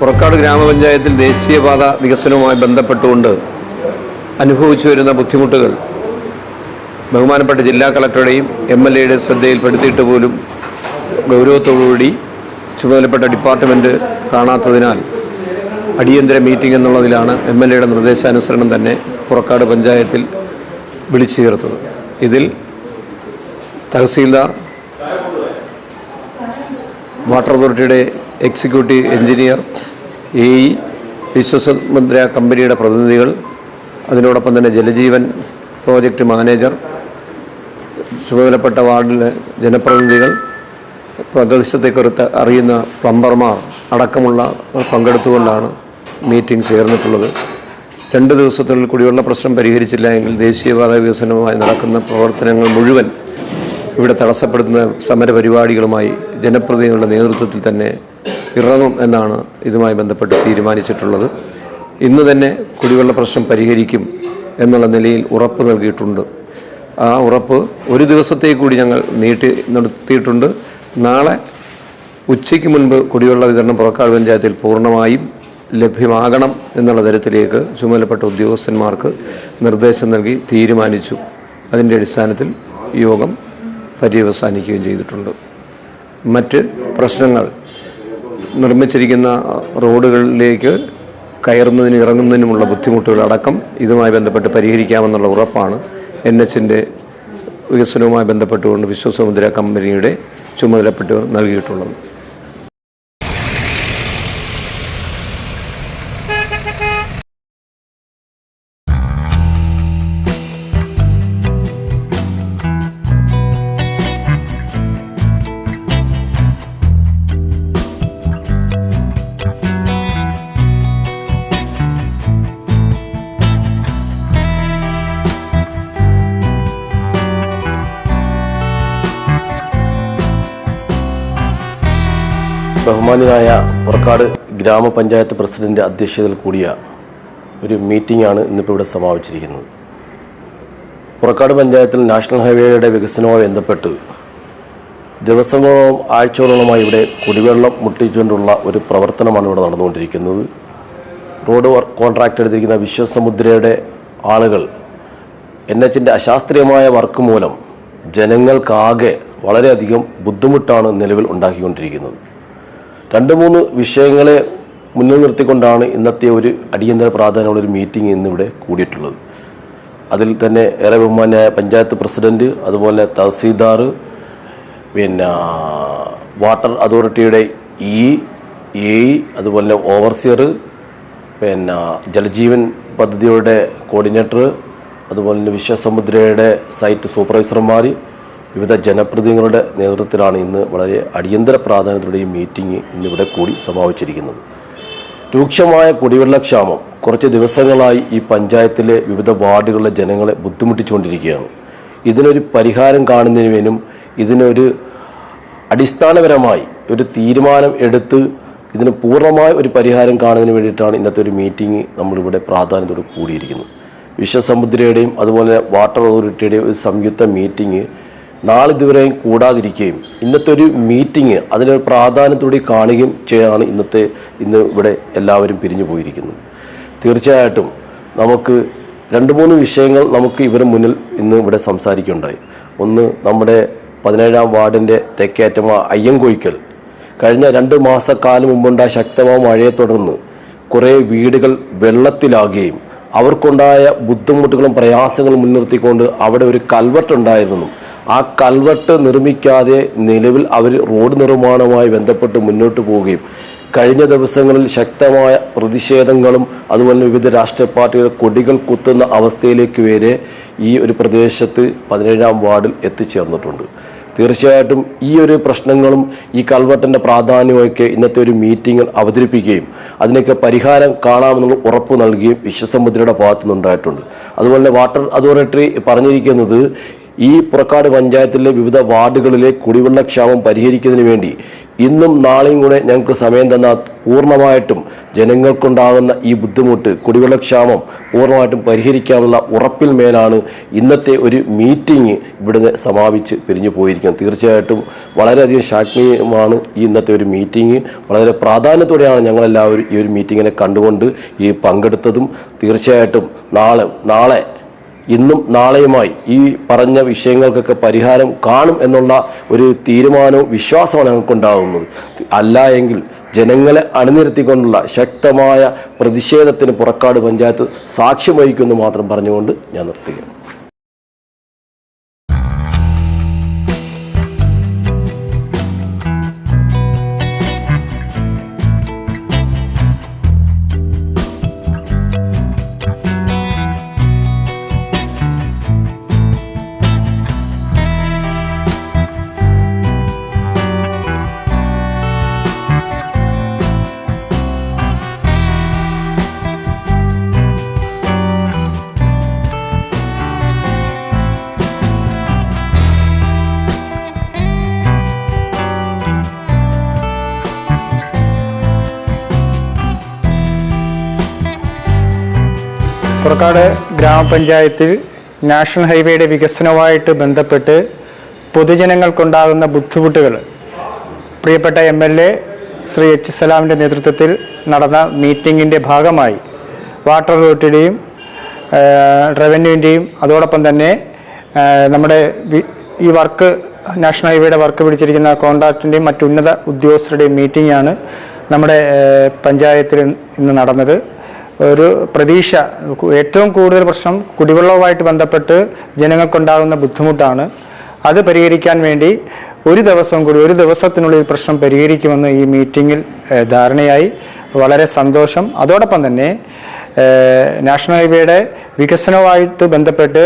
പുറക്കാട് ഗ്രാമപഞ്ചായത്തിൽ ദേശീയപാത വികസനവുമായി ബന്ധപ്പെട്ടുകൊണ്ട് അനുഭവിച്ചു വരുന്ന ബുദ്ധിമുട്ടുകൾ ബഹുമാനപ്പെട്ട ജില്ലാ കളക്ടറുടെയും എം എൽ എയുടെ ശ്രദ്ധയിൽപ്പെടുത്തിയിട്ട് പോലും ഗൗരവത്തോടുകൂടി ചുമതലപ്പെട്ട ഡിപ്പാർട്ട്മെന്റ് കാണാത്തതിനാൽ അടിയന്തര മീറ്റിംഗ് എന്നുള്ളതിലാണ് എം എൽ എയുടെ നിർദ്ദേശാനുസരണം തന്നെ പുറക്കാട് പഞ്ചായത്തിൽ വിളിച്ചു ചേർത്തത് ഇതിൽ തഹസീൽദാർ വാട്ടർ അതോറിറ്റിയുടെ എക്സിക്യൂട്ടീവ് എഞ്ചിനീയർ റിസോഴ്സ് വിശ്വസമുദ്ര കമ്പനിയുടെ പ്രതിനിധികൾ അതിനോടൊപ്പം തന്നെ ജലജീവൻ പ്രോജക്റ്റ് മാനേജർ ചുമതലപ്പെട്ട വാർഡിലെ ജനപ്രതിനിധികൾ പ്രദേശത്തെക്കുറിച്ച് അറിയുന്ന പ്ലംബർമാർ അടക്കമുള്ള പങ്കെടുത്തുകൊണ്ടാണ് മീറ്റിംഗ് ചേർന്നിട്ടുള്ളത്. രണ്ട് ദിവസത്തിനുള്ളിൽ കുടിവെള്ള പ്രശ്നം പരിഹരിച്ചില്ല എങ്കിൽ ദേശീയപാത വികസനവുമായി നടക്കുന്ന പ്രവർത്തനങ്ങൾ മുഴുവൻ ഇവിടെ തടസ്സപ്പെടുത്തുന്ന സമരപരിപാടികളുമായി ജനപ്രതിനിധികളുടെ നേതൃത്വത്തിൽ തന്നെ ഇറങ്ങും എന്നാണ് ഇതുമായി ബന്ധപ്പെട്ട് തീരുമാനിച്ചിട്ടുള്ളത്. ഇന്ന് തന്നെ കുടിവെള്ള പ്രശ്നം പരിഹരിക്കും എന്നുള്ള നിലയിൽ ഉറപ്പ് നൽകിയിട്ടുണ്ട്. ആ ഉറപ്പ് ഒരു ദിവസത്തേക്ക് കൂടി ഞങ്ങൾ നീട്ടി നിർത്തിയിട്ടുണ്ട്. നാളെ ഉച്ചയ്ക്ക് മുൻപ് കുടിവെള്ള വിതരണം പുറക്കാട് പഞ്ചായത്തിൽ പൂർണമായും ലഭ്യമാകണം എന്നുള്ള തരത്തിലേക്ക് ചുമതലപ്പെട്ട ഉദ്യോഗസ്ഥന്മാർക്ക് നിർദ്ദേശം നൽകി തീരുമാനിച്ചു. അതിന്റെ അടിസ്ഥാനത്തിൽ യോഗം പര്യവസാനിക്കുകയും ചെയ്തിട്ടുണ്ട്. മറ്റ് പ്രശ്നങ്ങൾ നിർമ്മിച്ചിരിക്കുന്ന റോഡുകളിലേക്ക് കയറുന്നതിനും ഇറങ്ങുന്നതിനുമുള്ള ബുദ്ധിമുട്ടുകൾ അടക്കം ഇതുമായി ബന്ധപ്പെട്ട് പരിഹരിക്കാമെന്നുള്ള ഉറപ്പാണ് എൻ എച്ചിന്റെ വികസനവുമായി ബന്ധപ്പെട്ടുകൊണ്ട് വിശ്വസമുദ്ര കമ്പനിയുടെ ചുമതലപ്പെട്ട് നൽകിയിട്ടുള്ളത്. ബഹുമാന്യനായ പുറക്കാട് ഗ്രാമപഞ്ചായത്ത് പ്രസിഡന്റ് അധ്യക്ഷതയിൽ കൂടിയ ഒരു മീറ്റിംഗ് ആണ് ഇന്നിപ്പോൾ ഇവിടെ സമാപിച്ചിരിക്കുന്നത്. പുറക്കാട് പഞ്ചായത്തിൽ നാഷണൽ ഹൈവേയുടെ വികസനവുമായി ബന്ധപ്പെട്ട് ദിവസങ്ങളോളം ആഴ്ചകളോളമായി ഇവിടെ കുടിവെള്ളം മുട്ടിച്ചുകൊണ്ടുള്ള ഒരു പ്രവർത്തനമാണ് ഇവിടെ നടന്നുകൊണ്ടിരിക്കുന്നത്. റോഡ് വർക്ക് കോൺട്രാക്ട് എടുത്തിരിക്കുന്ന വിശ്വസമുദ്രയുടെ ആളുകൾ എൻ എച്ചിന്റെ അശാസ്ത്രീയമായ വർക്ക് മൂലം ജനങ്ങൾക്കാകെ വളരെയധികം ബുദ്ധിമുട്ടാണ് നിലവിൽ ഉണ്ടാക്കിക്കൊണ്ടിരിക്കുന്നത്. രണ്ട് മൂന്ന് വിഷയങ്ങളെ മുന്നിൽ നിർത്തിക്കൊണ്ടാണ് ഇന്നത്തെ ഒരു അടിയന്തര പ്രാധാന്യമുള്ള ഒരു മീറ്റിംഗ് ഇന്നിവിടെ കൂടിയിട്ടുള്ളത്. അതിൽ തന്നെ ഏറെ ബഹുമാനായ പഞ്ചായത്ത് പ്രസിഡന്റ് അതുപോലെ തഹസീൽദാർ പിന്നെ വാട്ടർ അതോറിറ്റിയുടെ ഇ എ അതുപോലെ ഓവർസിയർ പിന്നെ ജലജീവൻ പദ്ധതിയുടെ കോർഡിനേറ്റർ അതുപോലെ വിശ്വസമുദ്രയുടെ സൈറ്റ് സൂപ്പർവൈസർമാർ വിവിധ ജനപ്രതിനിധികളുടെ നേതൃത്വത്തിലാണ് ഇന്ന് വളരെ അടിയന്തര പ്രാധാന്യത്തോടെ ഈ മീറ്റിംഗ് ഇന്നിവിടെ കൂടി സമാപിച്ചിരിക്കുന്നത്. രൂക്ഷമായ കുടിവെള്ളക്ഷാമം കുറച്ച് ദിവസങ്ങളായി ഈ പഞ്ചായത്തിലെ വിവിധ വാർഡുകളിലെ ജനങ്ങളെ ബുദ്ധിമുട്ടിച്ചുകൊണ്ടിരിക്കുകയാണ്. ഇതിനൊരു പരിഹാരം കാണുന്നതിന് ഇതിനൊരു അടിസ്ഥാനപരമായി ഒരു തീരുമാനം എടുത്ത് ഇതിന് പൂർണമായ ഒരു പരിഹാരം കാണുന്നതിന് വേണ്ടിയിട്ടാണ് ഇന്നത്തെ ഒരു മീറ്റിംഗ് നമ്മളിവിടെ പ്രാധാന്യത്തോട് കൂടിയിരിക്കുന്നത്. വിശ്വസമുദ്രയുടെയും അതുപോലെ വാട്ടർ അതോറിറ്റിയുടെയും ഒരു സംയുക്ത മീറ്റിംഗ് നാളിതുവരെയും കൂടാതിരിക്കുകയും ഇന്നത്തെ ഒരു മീറ്റിംഗ് അതിനൊരു പ്രാധാന്യത്തോടെ കാണുകയും ചെയ്യാനാണ് ഇന്നത്തെ ഇന്ന് ഇവിടെ എല്ലാവരും പിരിഞ്ഞു പോയിരിക്കുന്നത്. തീർച്ചയായിട്ടും നമുക്ക് രണ്ട് മൂന്ന് വിഷയങ്ങൾ നമുക്ക് ഇവരുടെ മുന്നിൽ ഇന്ന് ഇവിടെ സംസാരിക്കുകയുണ്ടായി ഒന്ന് നമ്മുടെ പതിനേഴാം വാർഡിന്റെ തെക്കേറ്റമ അയ്യങ്കോയ്ക്കൽ. കഴിഞ്ഞ രണ്ട് മാസക്കാലം മുമ്പുണ്ടായ ശക്തമായ മഴയെ തുടർന്ന് കുറേ വീടുകൾ വെള്ളത്തിലാകുകയും അവർക്കുണ്ടായ ബുദ്ധിമുട്ടുകളും പ്രയാസങ്ങളും മുൻനിർത്തിക്കൊണ്ട് അവിടെ ഒരു കൽവർട്ട് ഉണ്ടായിരുന്നു ആ കൽവട്ട് നിർമ്മിക്കാതെ നിലവിൽ അവർ റോഡ് നിർമ്മാണവുമായി ബന്ധപ്പെട്ട് മുന്നോട്ട് പോവുകയും കഴിഞ്ഞ ദിവസങ്ങളിൽ ശക്തമായ പ്രതിഷേധങ്ങളും അതുപോലെ വിവിധ രാഷ്ട്രീയ പാർട്ടികളുടെ കൊടികൾ കുത്തുന്ന അവസ്ഥയിലേക്ക് വരെ ഈ ഒരു പ്രദേശത്ത് പതിനേഴാം വാർഡിൽ എത്തിച്ചേർന്നിട്ടുണ്ട്. തീർച്ചയായിട്ടും ഈ ഒരു പ്രശ്നങ്ങളും ഈ കൽവട്ടിന്റെ പ്രാധാന്യമൊക്കെ ഇന്നത്തെ ഒരു മീറ്റിങ്ങിൽ അവതരിപ്പിക്കുകയും അതിനൊക്കെ പരിഹാരം കാണാമെന്നുള്ള ഉറപ്പ് നൽകുകയും വിശ്വസമുദ്രയുടെ ഭാഗത്തു നിന്നുണ്ടായിട്ടുണ്ട് അതുപോലെ വാട്ടർ അതോറിറ്റി പറഞ്ഞിരിക്കുന്നത് ഈ പുറക്കാട് പഞ്ചായത്തിലെ വിവിധ വാർഡുകളിലെ കുടിവെള്ളക്ഷാമം പരിഹരിക്കുന്നതിന് വേണ്ടി ഇന്നും നാളെയും കൂടെ ഞങ്ങൾക്ക് സമയം തന്നാൽ പൂർണമായിട്ടും ജനങ്ങൾക്കുണ്ടാകുന്ന ഈ ബുദ്ധിമുട്ട് കുടിവെള്ളക്ഷാമം പൂർണമായിട്ടും പരിഹരിക്കാനുള്ള ഉറപ്പിൽ മേലാണ് ഇന്നത്തെ ഒരു മീറ്റിംഗ് ഇവിടുന്ന് സമാപിച്ച് പിരിഞ്ഞു പോയിരിക്കുന്നത്. തീർച്ചയായിട്ടും വളരെയധികം ശാക്നീയമാണ് ഈ ഇന്നത്തെ ഒരു മീറ്റിംഗ്. വളരെ പ്രാധാന്യത്തോടെയാണ് ഞങ്ങളെല്ലാവരും ഈ ഒരു മീറ്റിങ്ങിനെ കണ്ടുകൊണ്ട് ഈ പങ്കെടുത്തതും. തീർച്ചയായിട്ടും നാളെ നാളെ ഇന്നും നാളെയുമായി ഈ പറഞ്ഞ വിഷയങ്ങൾക്കൊക്കെ പരിഹാരം കാണും എന്നുള്ള ഒരു തീരുമാനവും വിശ്വാസമാണ് ഞങ്ങൾക്കുണ്ടാകുന്നത്. അല്ല എങ്കിൽ ജനങ്ങളെ അണിനിരത്തിക്കൊണ്ടുള്ള ശക്തമായ പ്രതിഷേധത്തിന് പുറക്കാട് പഞ്ചായത്ത് സാക്ഷ്യം വഹിക്കുമെന്ന് മാത്രം പറഞ്ഞുകൊണ്ട് ഞാൻ നിർത്തുകയാണ്. പുറക്കാട് ഗ്രാമപഞ്ചായത്തിൽ നാഷണൽ ഹൈവേയുടെ വികസനവുമായിട്ട് ബന്ധപ്പെട്ട് പൊതുജനങ്ങൾക്കുണ്ടാകുന്ന ബുദ്ധിമുട്ടുകൾ. പ്രിയപ്പെട്ട M L A Shri H സലാമിന്റെ നേതൃത്വത്തിൽ നടന്ന മീറ്റിങ്ങിന്റെ ഭാഗമായി വാട്ടർ അതോറിറ്റിയുടെയും റവന്യൂവിന്റെയും അതോടൊപ്പം തന്നെ നമ്മുടെ ഈ വർക്ക് നാഷണൽ ഹൈവേയുടെ വർക്ക് പിടിച്ചിരിക്കുന്ന കോൺട്രാക്ടിന്റെയും മറ്റു ഉന്നത ഉദ്യോഗസ്ഥരുടെയും മീറ്റിംഗാണ് നമ്മുടെ പഞ്ചായത്തിൽ ഇന്ന് നടന്നത്. ഒരു പ്രതീക്ഷ ഏറ്റവും കൂടുതൽ പ്രശ്നം കുടിവെള്ളവുമായിട്ട് ബന്ധപ്പെട്ട് ജനങ്ങൾക്കുണ്ടാകുന്ന ബുദ്ധിമുട്ടാണ്. അത് പരിഹരിക്കാൻ വേണ്ടി ഒരു ദിവസം കൂടി ഒരു ദിവസത്തിനുള്ളിൽ പ്രശ്നം പരിഹരിക്കുമെന്ന് ഈ മീറ്റിങ്ങിൽ ധാരണയായി. വളരെ സന്തോഷം. അതോടൊപ്പം തന്നെ നാഷണൽ ഹൈവേയുടെ വികസനവുമായിട്ട് ബന്ധപ്പെട്ട്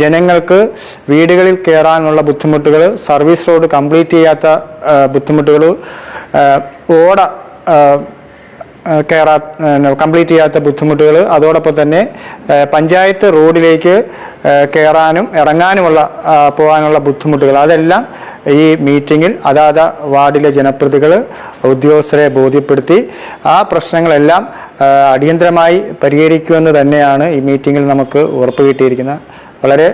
ജനങ്ങൾക്ക് വീടുകളിൽ കയറാനുള്ള ബുദ്ധിമുട്ടുകൾ സർവീസ് റോഡ് കംപ്ലീറ്റ് ചെയ്യാത്ത ബുദ്ധിമുട്ടുകൾ ഓട കയറാ കംപ്ലീറ്റ് ചെയ്യാത്ത ബുദ്ധിമുട്ടുകൾ. അതോടൊപ്പം തന്നെ പഞ്ചായത്ത് റോഡിലേക്ക് കയറാനും ഇറങ്ങാനുമുള്ള പോകാനുള്ള ബുദ്ധിമുട്ടുകൾ. അതെല്ലാം ഈ മീറ്റിങ്ങിൽ അതാത് വാർഡിലെ ജനപ്രതികൾ ഉദ്യോഗസ്ഥരെ ബോധ്യപ്പെടുത്തി ആ പ്രശ്നങ്ങളെല്ലാം അടിയന്തരമായി പരിഹരിക്കുമെന്ന് തന്നെയാണ് ഈ മീറ്റിങ്ങിൽ നമുക്ക് ഉറപ്പ് കിട്ടിയിരിക്കുന്നത്. വളരെ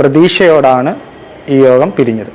പ്രതീക്ഷയോടാണ് ഈ യോഗം പിരിഞ്ഞത്.